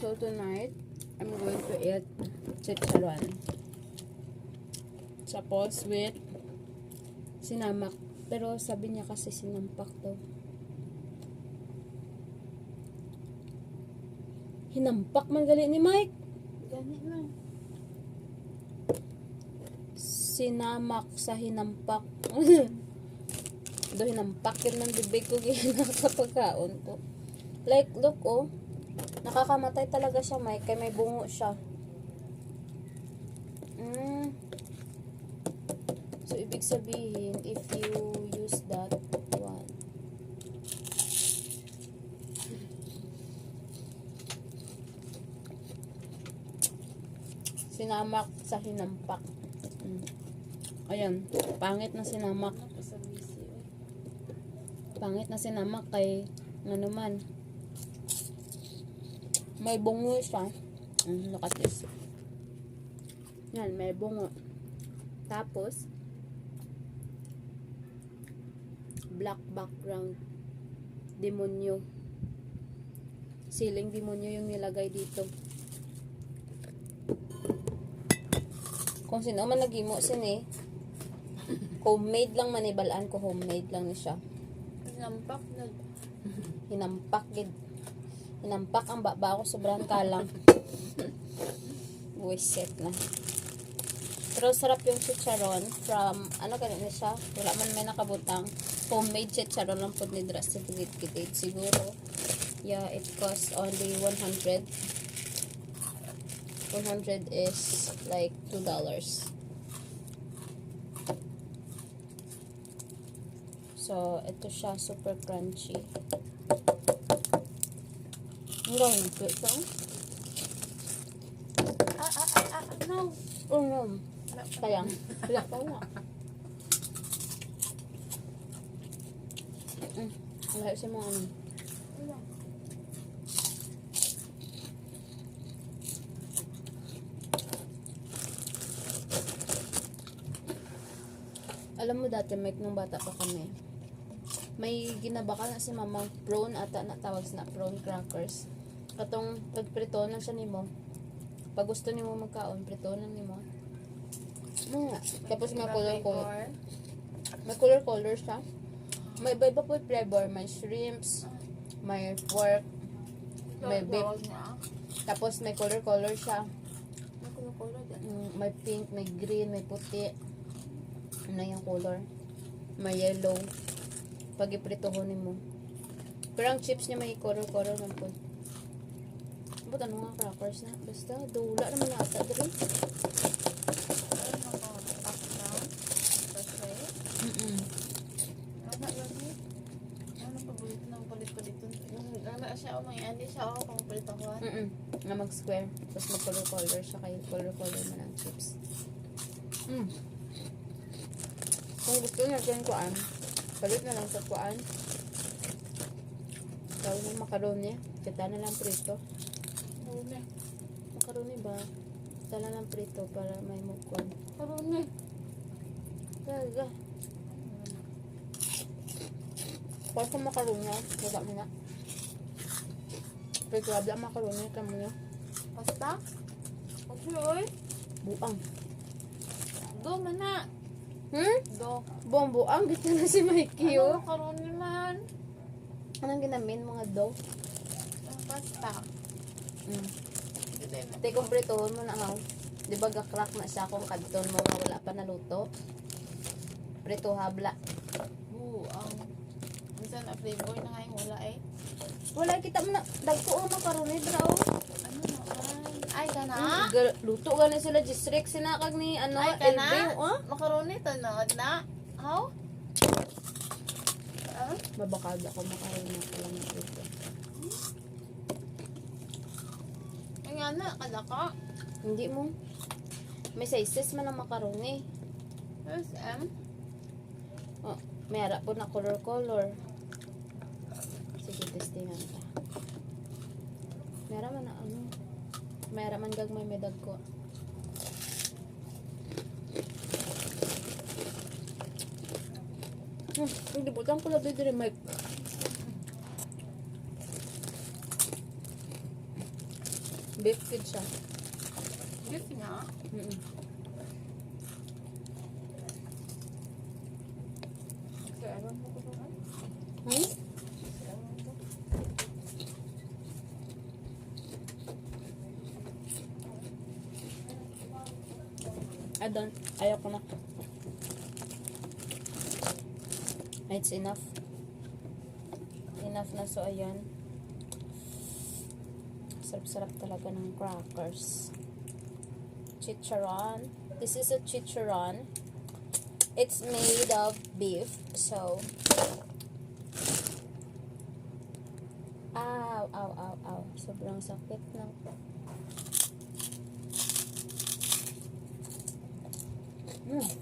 So tonight, I'm going to eat chicharon. Tapos with sinamak. Pero sabi niya kasi sinampak to. Hinampak man gali ni Mike. Gani man. Sinamak sa hinampak. Do hinampak yun ng bibig ko gina sa pagkaon ko. Like, look oh. Nakakamatay talaga siya, Mike. Kaya may bungo siya. Mm. So, ibig sabihin, if you use that one, sinamak sa hinampak. Mm. Ayan, pangit na sinamak. Eh. Pangit na sinamak kay, ano man, may bungo siya. Mm, look at this. Yan, may bungo. Tapos, black background. Demonyo. Siling demonyo yung nilagay dito. Kung sino man nagimo sin eh. Homemade lang manibalaan ko homemade lang ni siya. Nampak na. Hinampak gid. Hinampak ang baba ko sobrang kalang. Buisit na. Pero sarap yung chicharon from, ano ganun siya? Wala man may nakabutang. Homemade chicharon lang po ni Dras gilid siguro. Yeah, it costs only 100. 100 is like $2. So, ito siya, super crunchy. Ang gawin ko ito. Ah, ah, ah, ah, no. Oh, no. Sayang. Wala pa nga. Mm. Wala siya mga ano. Alam mo dati, Mike, nung bata pa kami, may ginabakal na si mamang prawn ata na tawag na prawn crackers. Katong pagprito na siya nimo. Pag gusto nimo magkaon, prito na nimo. Mga. Tapos may color color. May color color siya. May iba-iba po yung flavor. May shrimps, may pork, may beef. Tapos may color color siya. May kulo-kulo din. Mm, may pink, may green, may puti. Ano yung color? May yellow. Pag ipritohonin mo. Pero ang chips niya may color-color man po. Ba't ano nga crackers na? Basta, dula naman yata dito. Ng? Yung ako. Mm-mm. Na mag-square. Tapos mag-color-color siya. Kaya color-color man ang chips. Mm. Kung gusto niya dyan kuan, palit na lang sa kuan. Tawag ng macaroni. Kita na lang prito. Karune. Macaroni ba? Kita na lang prito para may mukwan. Karune. Talaga. Para sa macaroni, wala mo na. Pero wala macaroni, kamo niya. Pasta? Okay, oy. Buang. Do man na. Hmm? Do. Buang buang. Gito na si Mikey, oh. Ano karune man? Anong ginamin mga dough? Ang pasta. Mm. Hindi na. Te, kung pritohon mo na nga. Di ba gakrak na siya kung kadton mo nga wala pa naluto? Prito habla. Oo, ang minsan na flavor na ngayon wala eh. Wala kita mo na. Dagko ang macaroni, bro. Ano naman? Ay, ka na? Mm, gal- luto gani sila district sinakag ni ano, Ay, ka na? Elvin, oh. Makaroni, tanod na. How? Ah? Mabakad ako macaroni ko lang dito. Ay nga na, kadaka. Hindi mo. May sizes man ang macaroni. Yes, M. Oh, may harap po na color-color. Sige, testingan ta. Meron man na ano. Meron man gagmay may dagko. Hmm, hindi butang ko lang dito rin, Mike. Beef kid siya. Beef mo ko naman. Hmm? Kaya alam ko. Na. It's enough. Enough na, so ayan. Sarap-sarap talaga ng crackers. Chicharon. This is a chicharon. It's made of beef, so... Ow, ow, ow, ow. Sobrang sakit ng... Mm.